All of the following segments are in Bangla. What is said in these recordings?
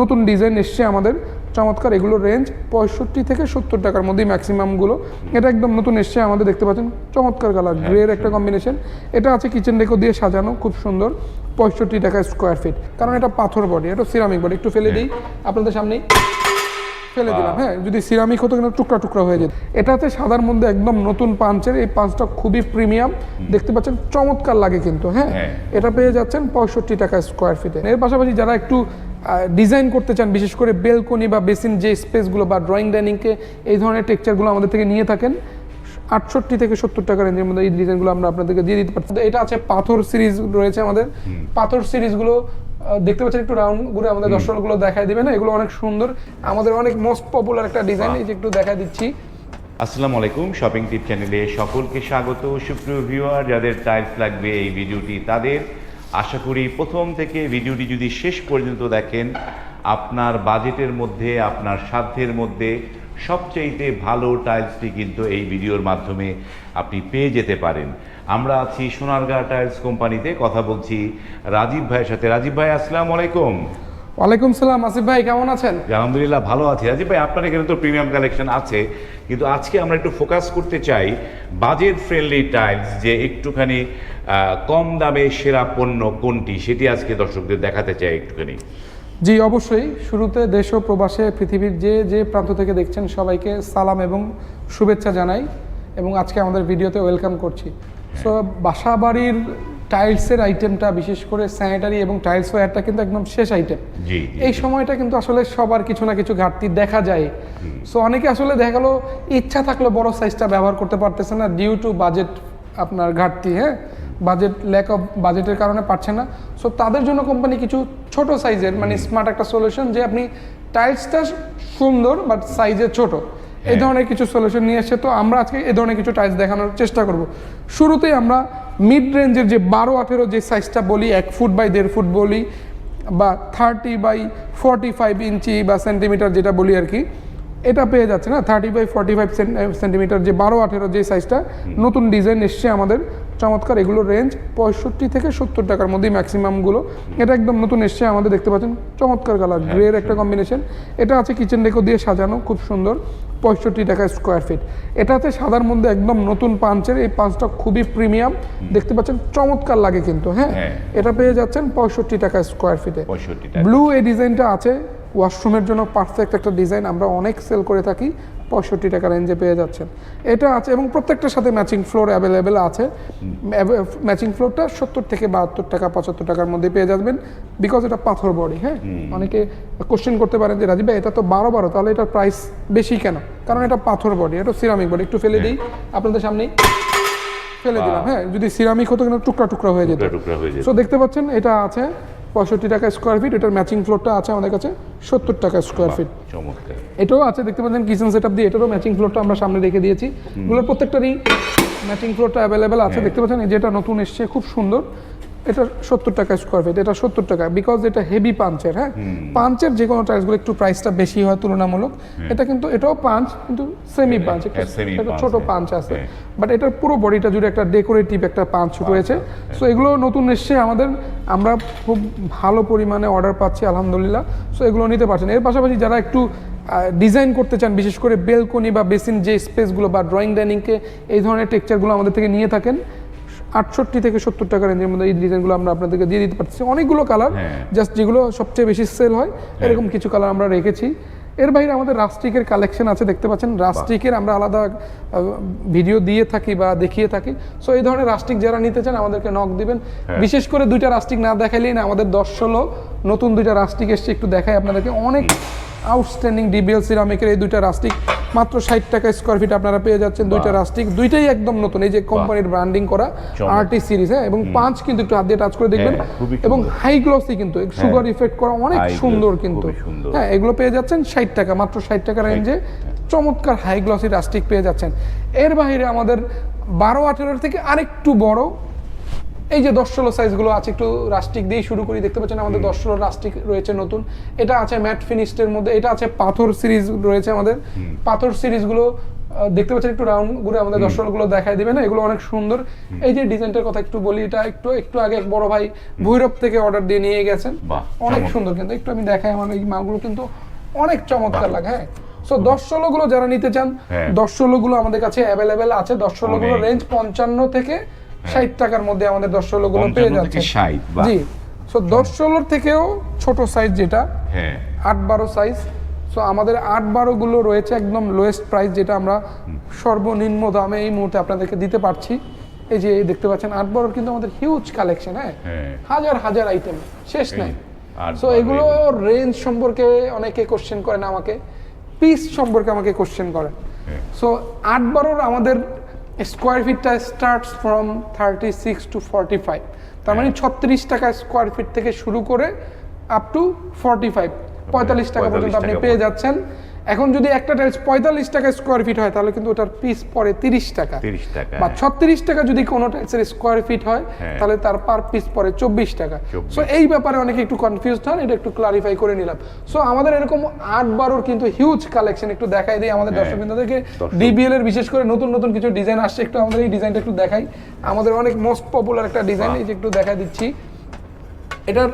নতুন ডিজাইন এসছে আমাদের। চমৎকার এগুলোর রেঞ্জ পঁয়ষট্টি থেকে সত্তর টাকার মধ্যে ম্যাক্সিমামগুলো এটা একদম নতুন এসছে আমাদের দেখতে পাচ্ছেন? চমৎকার কালার গ্রের একটা কম্বিনেশন এটা আছে কিচেন ডেকো দিয়ে সাজানো খুব সুন্দর। পঁয়ষট্টি টাকা স্কোয়ার ফিট কারণ এটা পাথর বডি এটা সিরামিক বডি একটু ফেলে দিই আপনাদের সামনেই ফেলে দিলাম। হ্যাঁ যদি সিরামিক হতো কিন্তু টুকরা টুকরা হয়ে যেত। এটাতে সাদার মধ্যে একদম নতুন পাঞ্চের এই পাঞ্চটা খুবই প্রিমিয়াম দেখতে পাচ্ছেন চমৎকার লাগে কিন্তু হ্যাঁ। হ্যাঁ। এটা পেয়ে যাচ্ছেন পঁয়ষট্টি টাকা স্কোয়ার ফিটে এর পাশাপাশি যারা একটু ডিজাইন করতে চান বিশেষ করে বেলকনি বা বেসিন যে স্পেসগুলো বা ড্রয়িং ডাইনিংকে এই ধরনের টেক্সচারগুলো আমাদের থেকে নিয়ে থাকেন। আটষট্টি থেকে সত্তর টাকা রেঞ্জের মধ্যে এই ডিজাইনগুলো আমরা আপনাদেরকে দিয়ে দিতে পারছি। এটা আছে পাথর সিরিজ রয়েছে আমাদের। পাথর সিরিজগুলো দেখতে পাচ্ছেন একটু রাউন্ড ঘুরে আমাদের দর্শকগুলো দেখায় দিবে না এগুলো অনেক সুন্দর। আমাদের অনেক মোস্ট পপুলার একটা ডিজাইন এই যে একটু দেখায় দিচ্ছি। আসসালামু আলাইকুম শপিং টিপ চ্যানেলে সকলকে স্বাগত। সুপ্রিয় ভিউয়ার যাদের টাইলস লাগবে এই ভিডিওটি তাদের আশা করি প্রথম থেকে ভিডিওটি যদি শেষ পর্যন্ত দেখেন আপনার বাজেটের মধ্যে আপনার সাধ্যের মধ্যে সবচাইতে ভালো টাইলসটি কিন্তু এই ভিডিওর মাধ্যমে আপনি পেয়ে যেতে পারেন। আমরা আছি সোনারগাঁ টাইলস কোম্পানিতে কথা বলছি রাজীব ভাইয়ের সাথে। রাজীব ভাই আসসালামু আলাইকুম। ওয়ালাইকুম সালাম আসিফ ভাই কেমন আছেন? আলহামদুলিল্লাহ ভালো আছি। রাজীব ভাই আপনার এখানে তো প্রিমিয়াম কালেকশন আছে কিন্তু আজকে আমরা একটু ফোকাস করতে চাই বাজেট ফ্রেন্ডলি টাইলস যে একটুখানি কম দামে সেরা পণ্য কোনটি সেটি আজকে দর্শকদের দেখাতে চাই একটুখানি। জি অবশ্যই। শুরুতে দেশ ও প্রবাসে পৃথিবীর যে যে প্রান্ত থেকে দেখছেন সবাইকে সালাম এবং শুভেচ্ছা জানাই এবং আজকে আমাদের ভিডিওতে ওয়েলকাম করছি। সো বাসা বাড়ির টাইলসের আইটেমটা বিশেষ করে স্যানিটারি এবং টাইলস ওয়্যারটা কিন্তু একদম শেষ আইটেম। এই সময়টা কিন্তু আসলে সবার কিছু না কিছু ঘাটতি দেখা যায়। সো অনেকে আসলে দেখা গেলো ইচ্ছা থাকলে বড় সাইজটা ব্যবহার করতে পারতেছে না ডিউ টু বাজেট আপনার ঘাটতি হ্যাঁ? বাজেট ল্যাক অফ বাজেটের কারণে পারছে না। সো তাদের জন্য কোম্পানি কিছু ছোট সাইজের মানে স্মার্ট একটা সলিউশন যে আপনি টাইলসটা সুন্দর বাট সাইজে ছোট। এই ধরনের কিছু সলিউশন নিয়ে এসছে তো আমরা আজকে এই ধরনের কিছু টাইলস দেখানোর চেষ্টা করব। শুরুতেই আমরা মিড রেঞ্জের যে বারো আঠেরো যে সাইজটা বলি এক ফুট বাই দেড় ফুট বলি বা thirty by forty five inch বা সেন্টিমিটার যেটা বলি আর কি এটা পেয়ে যাচ্ছে না। Thirty by forty five centimetre যে বারো আঠেরো যে সাইজটা নতুন ডিজাইন এসছে আমাদের। চমৎকার এগুলোর রেঞ্জ পঁয়ষট্টি থেকে সত্তর টাকার মধ্যেই ম্যাক্সিমামগুলো এটা একদম নতুন এসছে আমাদের দেখতে পাচ্ছেন চমৎকার কালার গ্রের একটা কম্বিনেশন এটা আছে কিচেন ডেকো দিয়ে সাজানো খুব সুন্দর পঁয়ষট্টি টাকা স্কোয়ার ফিট এটা হচ্ছে সাদার মধ্যে একদম নতুন পাঞ্চের এই পাঞ্চটা খুবই প্রিমিয়াম দেখতে পাচ্ছেন চমৎকার লাগে কিন্তু হ্যাঁ? হ্যাঁ। এটা পেয়ে যাচ্ছেন পঁয়ষট্টি টাকা স্কোয়ার ফিটে ব্লু এই ডিজাইনটা আছে ওয়াশরুমের জন্য পারফেক্ট একটা ডিজাইন আমরা অনেক সেল করে থাকি পঁয়ষট্টি টাকা রেঞ্জে পেয়ে যাচ্ছেন। এটা আছে এবং প্রত্যেকটার সাথে ম্যাচিং ফ্লোর অ্যাভেলেবেল আছে। ম্যাচিং ফ্লোরটা সত্তর থেকে বাহাত্তর টাকা পঁচাত্তর টাকার মধ্যে পেয়ে যাবেন বিকজ এটা পাথর বডি হ্যাঁ? অনেকে কোশ্চেন করতে পারেন যে রাজীব ভাই এটা তো বারো বারো তাহলে এটার প্রাইস বেশি কেন? কারণ এটা পাথর বডি এটা সিরামিক বডি। একটু ফেলে দিই আপনাদের সামনেই ফেলে দিলাম হ্যাঁ? যদি সিরামিক হতো কিন্তু টুকরা টুকরা হয়ে যেত। টুকরা টুকরা হয়ে যেত। সো দেখতে পাচ্ছেন এটা আছে পঁয়ষট্টি টাকা স্কোয়ার ফিট এটার ম্যাচিং ফ্লোরটা আছে আমাদের কাছে সত্তর টাকা স্কোয়ার ফিট চমৎকার। এটাও আছে দেখতে পাচ্ছেন কিচেন সেট দিয়ে এটারও ম্যাচিং ফ্লোরটা আমরা সামনে রেখে দিয়েছি। এগুলোর প্রত্যেকটারই ম্যাচিং ফ্লোরটা অ্যাভেলেবেল আছে। দেখতে পাচ্ছেন এই যেটা নতুন এসছে খুব সুন্দর। এটা সত্তর টাকা স্কোয়ার ফিট এটা সত্তর টাকা বিকজ এটা হেভি পাঞ্চের হ্যাঁ? পাঞ্চের যে কোনো টাইলসগুলো একটু প্রাইসটা বেশি হয় তুলনামূলক এটা কিন্তু এটাও পাঞ্চ কিন্তু সেমি পাঞ্চ হ্যাঁ, একটা ছোট হ্যাঁ। পাঞ্চ আছে। হ্যাঁ। বাট এটার পুরো বডিটা জুড়ে একটা ডেকোরেটিভ একটা পাঞ্চ রয়েছে। সো এগুলো নতুন এসছে আমাদের আমরা খুব ভালো পরিমাণে অর্ডার পাচ্ছি আলহামদুলিল্লাহ। সো এগুলো নিতে পারছেন। এর পাশাপাশি যারা একটু ডিজাইন করতে চান বিশেষ করে বেলকনি বা বেসিন যে স্পেসগুলো বা ড্রয়িং ডাইনিংকে এই ধরনের টেক্সচারগুলো আমাদের থেকে নিয়ে থাকেন। আটষট্টি থেকে সত্তর টাকা রেঞ্জের মধ্যে এই ডিজাইনগুলো আমরা আপনাদেরকে দিয়ে দিতে পারছি অনেকগুলো কালার হ্যাঁ। জাস্ট যেগুলো সবচেয়ে বেশি সেল হয় এরকম কিছু কালার আমরা রেখেছি। এর বাইরে আমাদের রাস্টিকের কালেকশন আছে দেখতে পাচ্ছেন? রাস্টিকের আমরা আলাদা ভিডিও দিয়ে থাকি বা দেখিয়ে থাকি। সো এই ধরনের রাস্টিক যারা নিতে চান আমাদেরকে নক দিবেন। বিশেষ করে দুইটা রাস্টিক না দেখাইলেই না আমাদের দশ ষোলো নতুন দুইটা রাস্টিক এসছে একটু দেখাই আপনাদেরকে। অনেক আউটস্ট্যান্ডিং ডিবিএল সিরামিকের এই দুইটা রাস্টিক মাত্র ষাট টাকা স্কোয়ার ফিট আপনারা পেয়ে যাচ্ছেন দুইটা রাস্টিক দুইটাই একদম নতুন। এই যে কোম্পানির ব্র্যান্ডিং করা। আরটি সিরিজ হ্যাঁ? এবং পাঁচ কিন্তু একটু হাত দিয়ে টাচ করে দেখবেন। হ্যাঁ, এবং। হাই গ্লসি কিন্তু সুগার ইফেক্ট করা অনেক সুন্দর কিন্তু। হ্যাঁ এগুলো পেয়ে যাচ্ছেন ষাট টাকা মাত্র ষাট টাকা রেঞ্জে চমৎকার হাই গ্লসি রাস্টিক পেয়ে যাচ্ছেন। এর বাইরে আমাদের বারো আঠেরোর থেকে আরেকটু বড় এই যে দশ ষোলো সাইজগুলো আছে একটু রাস্টিক দিয়েই শুরু করি। দেখতে পাচ্ছেন আমাদের দশ ষোলো রাস্টিক রয়েছে নতুন। এটা আছে ম্যাট ফিনিস্টের মধ্যে এটা আছে পাথর সিরিজ রয়েছে আমাদের। পাথর সিরিজগুলো দেখতে পাচ্ছেন একটু রাউন্ড ঘুরে আমাদের দশ ষোলোগুলো দেখাই দিবে না এগুলো অনেক সুন্দর। এই যে ডিজাইনটার কথা একটু বলি এটা একটু একটু আগে এক বড় ভাই ভৈরব থেকে অর্ডার দিয়ে নিয়ে গেছেন। অনেক সুন্দর কিন্তু একটু আমি দেখাই আমার এই মালগুলো কিন্তু অনেক চমৎকার লাগে হ্যাঁ। সো দশগুলো যারা নিতে চান হ্যাঁ। দশ ষোলো গুলো আমাদের কাছে অ্যাভেলেবেল আছে। দশ ষোলো গুলো রেঞ্জ পঞ্চান্ন থেকে ষাট টাকার মধ্যে আমাদের দশ ষোলো গুলো পেয়ে যাচ্ছে থেকে 60, বাহ। জি সো দশ ষোলোর থেকেও ছোট সাইজ যেটা হ্যাঁ। আট বারো সাইজ সো আমাদের আট বারো গুলো রয়েছে একদম লোয়েস্ট প্রাইস যেটা আমরা সর্বনিম্ন দামে এই মুহূর্তে আপনাদেরকে দিতে পারছি। এই যে দেখতে পাচ্ছেন আট বারোর কিন্তু আমাদের হিউজ কালেকশন হ্যাঁ? হ্যাঁ। হাজার হাজার আইটেম শেষ নাই। সো এগুলো রেঞ্জ সম্পর্কে অনেকে কোশ্চেন করেন আমাকে পিস সম্পর্কে আমাকে কোশ্চেন করেন। হ্যাঁ। সো আট বারোর আমাদের square ফিটটা starts from thirty six to forty five তার মানে ছত্রিশ টাকা স্কোয়ার ফিট থেকে শুরু করে আপ টু ফর্টি ফাইভ পঁয়তাল্লিশ টাকা পর্যন্ত আপনি পেয়ে যাচ্ছেন। এখন যদি একটা টাইলস পঁয়তাল্লিশ টাকা স্কোয়ার ফিট হয় তাহলে কিন্তু ওটার পিস পড়ে তিরিশ টাকা। 30 টাকা, বা। ছত্রিশ টাকা যদি কোনো টাইলসের স্কোয়ার ফিট হয় হ্যাঁ। তাহলে তার পার পিস পড়ে চব্বিশ টাকা। সো এই ব্যাপারে অনেকে একটু কনফিউজ হন এটা একটু ক্লারিফাই করে নিলাম। সো আমাদের এরকম আট বারোর কিন্তু হিউজ কালেকশন একটু দেখাই দিই আমাদের হ্যাঁ, দর্শকবৃন্দদেরকে। ডিবিএল এর বিশেষ করে নতুন নতুন কিছু ডিজাইন আসছে একটু আমাদের এই ডিজাইনটা একটু দেখাই। আমাদের অনেক মোস্ট পপুলার একটা ডিজাইন এই যে একটু দেখাই দিচ্ছি। এটার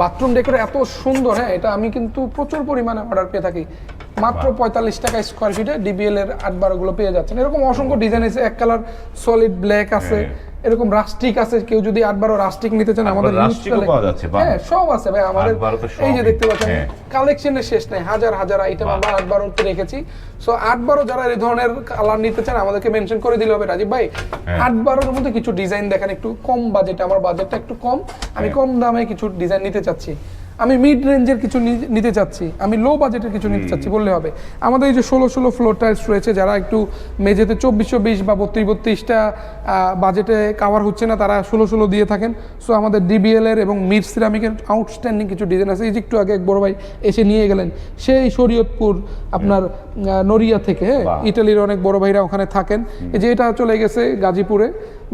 বাথরুম ডেকোর এত সুন্দর হ্যাঁ এটা আমি কিন্তু প্রচুর পরিমাণে অর্ডার পেয়ে থাকি। মাত্র পঁয়তাল্লিশ টাকা স্কোয়ার ফিটে ডিবিএল এর আট বারোগুলো পেয়ে যাচ্ছেন। এরকম অসংখ্য ডিজাইন আছে। এক কালার সলিড ব্ল্যাক আছে। হ্যাঁ। এরকম রাস্টিক আছে। কেউ যদি আট বারো রাস্টিক নিতে চান আমাদের বারো। হ্যাঁ সব আছে ভাই আমাদের বারো এই যে দেখতে পাচ্ছেন হ্যাঁ। কালেকশনের শেষ নাই। হাজার হাজার আইটেম আমরা আট বারোতে রেখেছি। সো আট বারো যারা এই ধরনের কালার নিতে চান আমাদেরকে মেনশন করে দিলে হবে রাজীব ভাই। হ্যাঁ। আট বারোর মধ্যে কিছু ডিজাইন দেখেন একটু কম বাজেটে আমার বাজেটটা একটু কম। আমি হ্যাঁ। কম দামে কিছু ডিজাইন নিতে চাচ্ছি। আমি মিড রেঞ্জের কিছু নিতে চাচ্ছি। আমি লো বাজেটের কিছু নিতে চাচ্ছি বললে হবে। আমাদের এই যে ষোলো ষোলো ফ্লোর টাইলস রয়েছে যারা একটু মেঝেতে চব্বিশশো বিশ বা বত্রিশ বত্রিশটা বাজেটে কাভার হচ্ছে না তারা ষোলো ষোলো দিয়ে থাকেন। সো আমাদের ডিবিএল এর এবং মিড সিরামিকের আউটস্ট্যান্ডিং কিছু ডিজাইন আছে। এই যে একটু আগে এক বড় ভাই এসে নিয়ে গেলেন। সেই শরীয়তপুর আপনার নড়িয়া থেকে হ্যাঁ? ইটালির অনেক বড় ভাইরা ওখানে থাকেন। এই যে এটা চলে গেছে গাজীপুরে।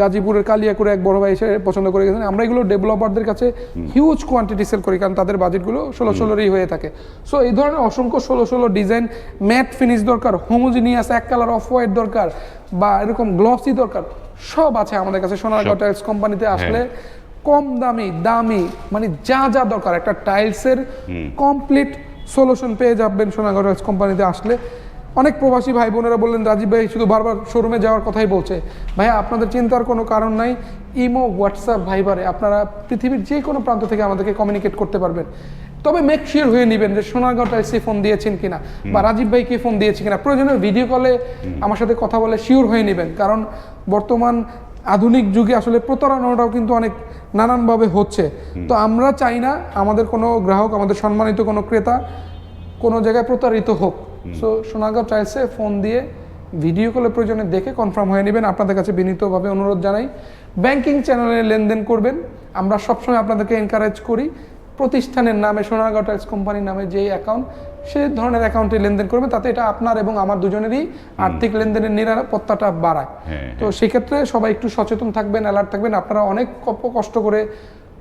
গাজীপুরের কালিয়াকুরে এক বড় ভাই এসে পছন্দ করে গেছেন। আমরা এগুলো ডেভেলপারদের কাছে হিউজ কোয়ান্টিটি সেল করি কারণ তাদের বাজেটগুলো ষোলো ষোলোরই হয়ে থাকে। সো এই ধরনের অসংখ্য ষোলো ষোলো ডিজাইন ম্যাট ফিনিশ দরকার হোমোজিনিয়াস এক কালার অফ হোয়াইট দরকার বা এরকম গ্লসি দরকার সব আছে আমাদের কাছে সোনারগাঁও টাইলস কোম্পানিতে আসলে কম দামি দামি মানে যা যা দরকার একটা টাইলসের কমপ্লিট সলিউশন পেয়ে যাবেন সোনারগাঁও টাইলস কোম্পানিতে আসলে। অনেক প্রবাসী ভাই বোনেরা বললেন রাজীব ভাই শুধু বারবার শোরুমে যাওয়ার কথাই বলছে। ভাইয়া আপনাদের চিন্তার কোনো কারণ নাই। ইমো হোয়াটসঅ্যাপ ভাইবারে আপনারা পৃথিবীর যে কোনো প্রান্ত থেকে আমাদেরকে কমিউনিকেট করতে পারবেন। তবে মেক শিওর হয়ে নেবেন যে সোনারগাঁও টাইলসে ফোন দিয়েছেন কিনা বা রাজীব ভাইকে ফোন দিয়েছে কিনা। প্রয়োজনে ভিডিও কলে আমার সাথে কথা বলে শিওর হয়ে নেবেন। কারণ বর্তমান আধুনিক যুগে আসলে প্রতারণাটাও কিন্তু অনেক নানানভাবে হচ্ছে। তো আমরা চাই না আমাদের কোনো গ্রাহক আমাদের সম্মানিত কোনো ক্রেতা কোনো জায়গায় প্রতারিত হোক। সো সোনাগাঁও চাইছে ফোন দিয়ে ভিডিও কলের প্রয়োজনে দেখে কনফার্ম হয়ে নেবেন। আপনাদের কাছে বিনীতভাবে অনুরোধ জানাই। ব্যাংকিং চ্যানেলে লেনদেন করবেন। আমরা সবসময় আপনাদেরকে এনকারেজ করি প্রতিষ্ঠানের নামে সোনারগাঁও টাইলস কোম্পানির নামে যে অ্যাকাউন্ট সে ধরনের অ্যাকাউন্টে লেনদেন করবে। তাতে এটা আপনার এবং আমার দুজনেরই আর্থিক লেনদেনের নিরাপত্তাটা বাড়ায়। হ্যাঁ, তো সেক্ষেত্রে সবাই একটু সচেতন থাকবেন অ্যালার্ট থাকবেন। আপনারা অনেক কপ- কষ্ট করে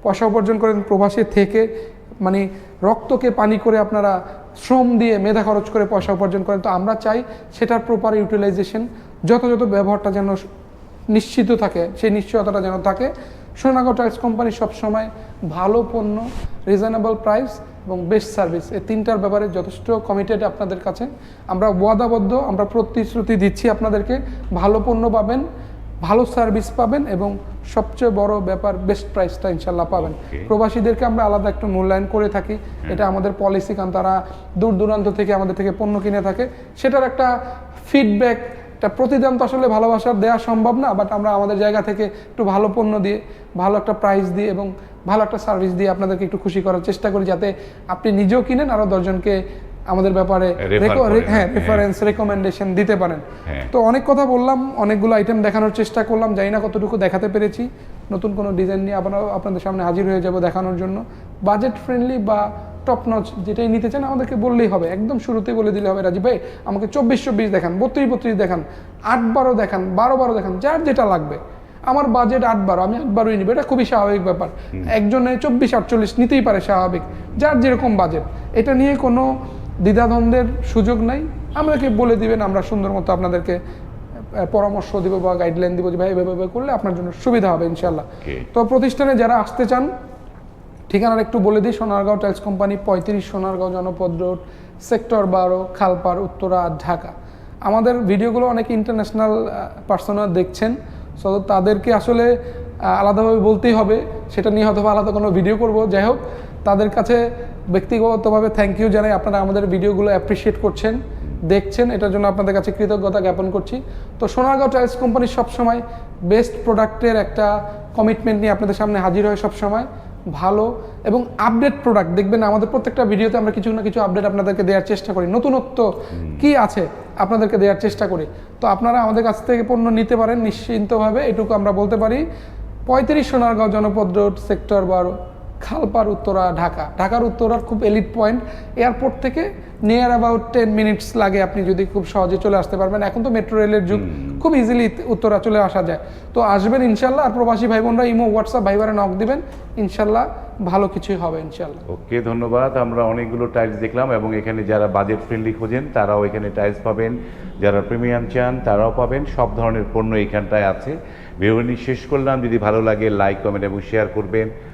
পয়সা উপার্জন করেন প্রবাসে থেকে। মানে রক্তকে পানি করে আপনারা শ্রম দিয়ে মেধা খরচ করে পয়সা উপার্জন করেন। তো আমরা চাই সেটার প্রপার ইউটিলাইজেশন যথাযথ ব্যবহারটা যেন নিশ্চিত থাকে সেই নিশ্চয়তাটা যেন থাকে। সোনাগাঁও টাইলস কোম্পানি সবসময় ভালো পণ্য রিজনেবল প্রাইস এবং বেস্ট সার্ভিস এই তিনটার ব্যাপারে যথেষ্ট কমিটেড আপনাদের কাছে। আমরা ওয়াদাবদ্ধ আমরা প্রতিশ্রুতি দিচ্ছি আপনাদেরকে ভালো পণ্য পাবেন ভালো সার্ভিস পাবেন এবং সবচেয়ে বড় ব্যাপার বেস্ট প্রাইসটা ইনশাল্লাহ পাবেন। প্রবাসীদেরকে আমরা আলাদা একটু মূল্যায়ন করে থাকি। এটা আমাদের পলিসি কারণ তারা দূর দূরান্ত থেকে আমাদের থেকে পণ্য কিনে থাকে। সেটার একটা ফিডব্যাক একটা প্রতিদান তো আসলে ভালোবাসার দেওয়া সম্ভব না বাট আমরা আমাদের জায়গা থেকে একটু ভালো পণ্য দিয়ে ভালো একটা প্রাইস দিয়ে এবং ভালো একটা সার্ভিস দিয়ে আপনাদেরকে একটু খুশি করার চেষ্টা করি যাতে আপনি নিজেও কিনেন আরও দশজনকে আমাদের ব্যাপারে হ্যাঁ হ্যাঁ। রেফারেন্স রেকমেন্ডেশন দিতে পারেন হ্যাঁ। তো অনেক কথা বললাম অনেকগুলো আইটেম দেখানোর চেষ্টা করলাম জানি না কতটুকু দেখাতে পেরেছি নতুন কোনো ডিজাইন নিয়ে আবার আপনাদের সামনে হাজির হয়ে যাব দেখানোর জন্য বাজেট ফ্রেন্ডলি বা টপ নচ যেটাই নিতে চান আমাদেরকে বললেই হবে। একদম শুরুতেই বলে দিলে হবে রাজীব ভাই আমাকে চব্বিশ চব্বিশ দেখান বত্রিশ বত্রিশ দেখান আট বারো দেখান বারো বারো দেখান যার যেটা লাগবে। আমার বাজেট আট বারো আমি আট বারোই নিব এটা খুবই স্বাভাবিক ব্যাপার। একজনে চব্বিশ আটচল্লিশ নিতেই পারে স্বাভাবিক যার যেরকম বাজেট এটা নিয়ে কোনো দ্বিধাদ্বন্দ্বের সুযোগ নাই। আমাদেরকে বলে দিবেন আমরা সুন্দর মতো আপনাদেরকে পরামর্শ দিব বা গাইডলাইন দিব যে ভাই এভাবে এভাবে করলে আপনার জন্য সুবিধা হবে ইনশাল্লাহ তো প্রতিষ্ঠানে যারা আসতে চান ঠিকানাটা একটু বলে দিই, সোনারগাঁও টাইলস কোম্পানি পঁয়ত্রিশ সোনারগাঁও জনপদ রোড, সেক্টর বারো খালপার উত্তরা, ঢাকা। আমাদের ভিডিওগুলো অনেক ইন্টারন্যাশনাল পার্সোনাল দেখছেন সো তাদেরকে আসলে আলাদাভাবে বলতেই হবে, সেটা নিয়ে হয়তো আলাদা কোনো ভিডিও করব। যাই হোক, তাদের কাছে ব্যক্তিগতভাবে থ্যাংক ইউ জানাই, আপনারা আমাদের ভিডিওগুলো অ্যাপ্রিসিয়েট করছেন, দেখছেন, এটার জন্য আপনাদের কাছে কৃতজ্ঞতা জ্ঞাপন করছি। তো সোনারগাঁও টাইলস কোম্পানি সবসময় বেস্ট প্রোডাক্টের একটা কমিটমেন্ট নিয়ে আপনাদের সামনে হাজির হয় সবসময়। ভালো এবং আপডেট প্রোডাক্ট দেখবেন আমাদের প্রত্যেকটা ভিডিওতে আমরা কিছু না কিছু আপডেট আপনাদেরকে দেওয়ার চেষ্টা করি। নতুনত্ব কি আছে আপনাদেরকে দেওয়ার চেষ্টা করি। তো আপনারা আমাদের কাছ থেকে পণ্য নিতে পারেন নিশ্চিন্তভাবে এটুকু আমরা বলতে পারি। পঁয়ত্রিশ সোনারগাঁও জনপদ রোড সেক্টর বারো খালপার উত্তরা ঢাকা। ঢাকার উত্তরার খুব এলিট পয়েন্ট এয়ারপোর্ট থেকে নিয়ার অ্যাবাউট টেন মিনিটস লাগে আপনি যদি খুব সহজে চলে আসতে পারবেন। এখন তো মেট্রো রেলের যুগ খুব ইজিলি উত্তরা চলে আসা যায়। তো আসবেন ইনশাল্লাহ আর প্রবাসী ভাই বোনরা ইমো হোয়াটসঅ্যাপ ভাইবারে নক দিবেন। ইনশাল্লাহ ভালো কিছুই হবে ইনশাল্লাহ। ওকে ধন্যবাদ। আমরা অনেকগুলো টাইলস দেখলাম এবং এখানে যারা বাজেট ফ্রেন্ডলি খোঁজেন তারাও এখানে টাইলস পাবেন। যারা প্রিমিয়াম চান তারাও পাবেন। সব ধরনের পণ্য এখানটায় আছে। ভিডিওটি শেষ করলাম। যদি ভালো লাগে লাইক কমেন্ট এবং শেয়ার করবেন।